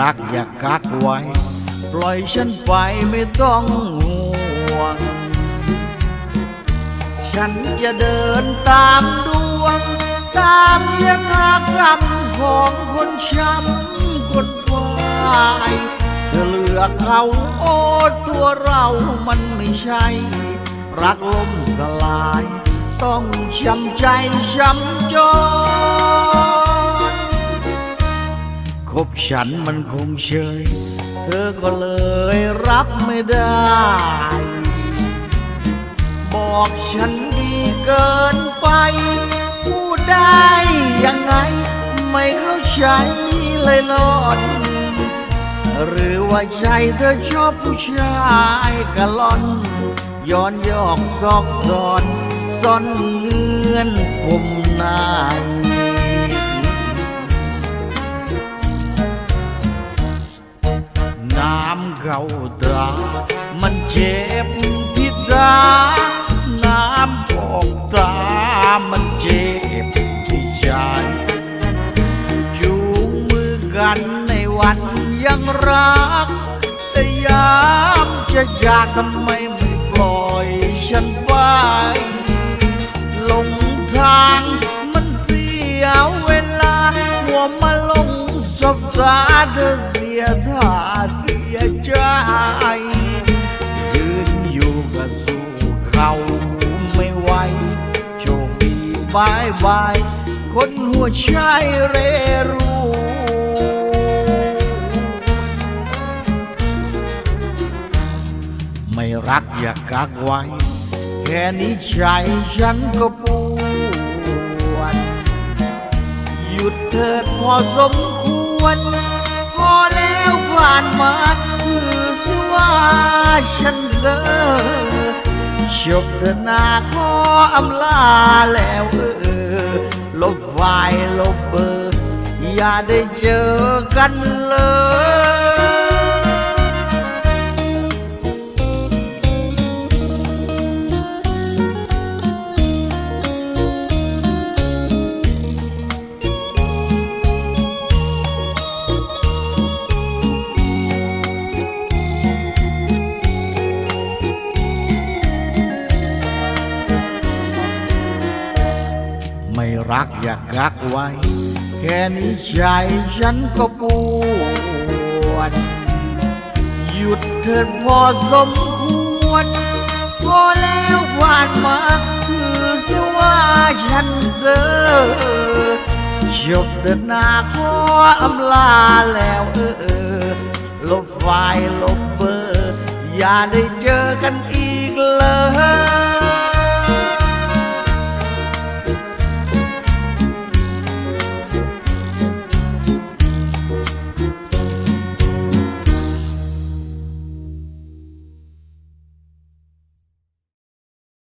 รักอย่ากักไว้ ปล่อยฉันไปไม่ต้องห่วง ฉันจะเดินตามดวง ตามยถากรรมของคนช้ำคนฝ่ายเธอเลือกเขาโอ้ตัวเรามันไม่ใช่ รักล่มสลาย ต้องช้ำใจช้ำจน บฉันมันคงเชยเธอก็เลยรับไม่ได้ บอกฉันดีเกินไป พูดได้ยังไง ไม่เข้าใจเลยหลอนหรือว่าใจเธอชอบผู้ชายกะล่อน ย้อนยอกซอกซอนซ่อนเงื่อนผมนาย เข้าตา มันเจ็บที่ตา น้ำออกตา มันเจ็บที่ใจจูงมือกันในวันยังรัก แต่ยามจะจากทำไมไม่ปล่อยฉันไปลงทางมันเสียเวลาหัวมาลงสบตาเธอเสียท่าเสีย ใจ ยืนอยู่ก็สู้เขาไม่ไหวโชคดีบายบาย คนหัวใจเรรูไม่รักอย่ากักไว้ แค่นี้ใจฉันก็ปวด หยุดเถิดพอสมควร พอแล้วผ่านมา ว่าฉันเจอชบเธอหน้าขออำลาแล้วเออลบไฟลบเบอร์ อย่าได้เจอกันเลย ไม่รักอยากกักไว้ แค่นี้ใจฉันก็ปวด หยุดเถิดพอสมควรพอแล้วผ่านมาคือเสว่าฉันเซอจบเดินหน้าขออำลาแล้วเออลบไฟล์ลบเบอร์ อย่าได้เจอกัน